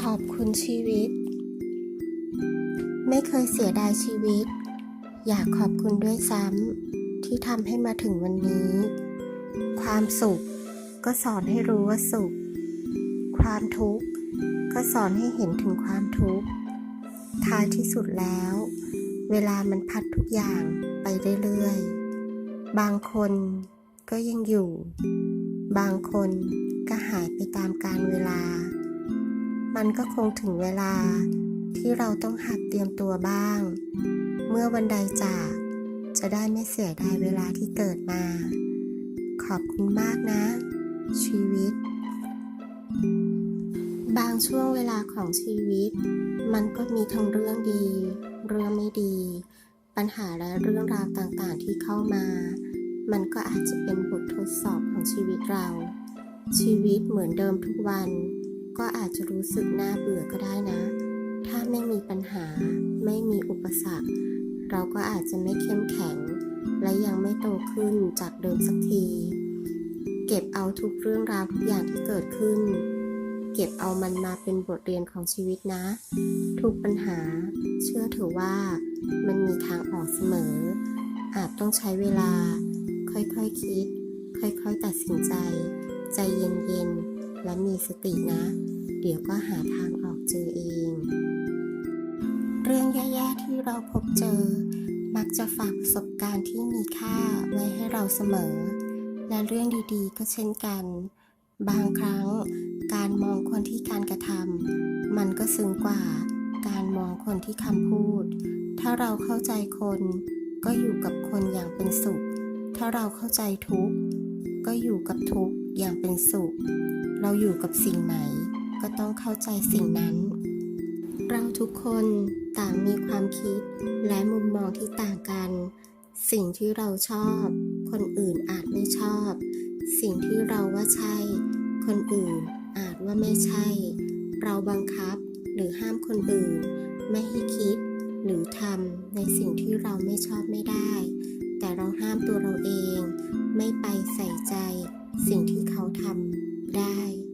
ขอบคุณชีวิต ไม่เคยเสียดายชีวิต อยากขอบคุณด้วยซ้ำที่ทำให้มาถึงวันนี้ ความสุขก็สอนให้รู้ว่าสุข ความทุกข์ก็สอนให้เห็นถึงความทุกข์ ท้ายที่สุดแล้ว เวลามันพัดทุกอย่างไปเรื่อยๆ บางคนก็ยังอยู่ บางคนก็หายไปตามกาลเวลา มันก็คงถึงเวลาที่เราต้องหัดเตรียมตัวบ้าง เมื่อวันใดจากจะได้ไม่เสียดายเวลาที่เกิดมา ขอบคุณมากนะ ชีวิต บางช่วงเวลาของชีวิต มันก็มีทั้งเรื่องดี เรื่องไม่ดี ปัญหาและเรื่องราวต่างๆที่เข้ามา มันก็อาจจะเป็นบททดสอบของชีวิตเรา ชีวิตเหมือนเดิมทุกวัน ก็อาจจะรู้สึกน่าเบื่อก็ได้นะ ถ้าไม่มีปัญหา ไม่มีอุปสรรค เราก็อาจจะไม่เข้มแข็ง และยังไม่โตขึ้นจากเดิมสักที เก็บเอาทุกเรื่องราวทุกอย่างที่เกิดขึ้น เก็บเอามันมาเป็นบทเรียนของชีวิตนะ ทุกปัญหา เชื่อเถอว่ามันมีทางออกเสมอ อาจต้องใช้เวลา ค่อยๆคคิด ค่อยๆตัดสินใจ ใจเย็นๆ และมีสตินะ เดี๋ยวก็หาทางออกเจอเอง เรื่องแย่ๆที่เราพบเจอ มักจะฝากประสบการณ์ที่มีค่าไว้ให้เราเสมอ และเรื่องดีๆ ก็เช่นกัน บางครั้ง การมองคนที่การกระทำมันก็ซึ้งกว่า การมองคนที่คำพูด ถ้าเราเข้าใจคนก็อยู่กับคนอย่างเป็นสุข ถ้าเราเข้าใจทุกข์ก็อยู่กับทุกข์ อย่างเป็นสุข เราอยู่กับสิ่งไหน ก็ต้องเข้าใจสิ่งนั้น เราทุกคนต่างมีความคิดและมุมมองที่ต่างกัน สิ่งที่เราชอบ คนอื่นอาจไม่ชอบ สิ่งที่เราว่าใช่ คนอื่นอาจว่าไม่ใช่ เราบังคับหรือห้ามคนอื่น ไม่ให้คิดหรือทำในสิ่งที่เราไม่ชอบไม่ได้ แต่เราห้ามตัวเราเอง ไม่ไปใส่ใจ สิ่งที่ ทำได้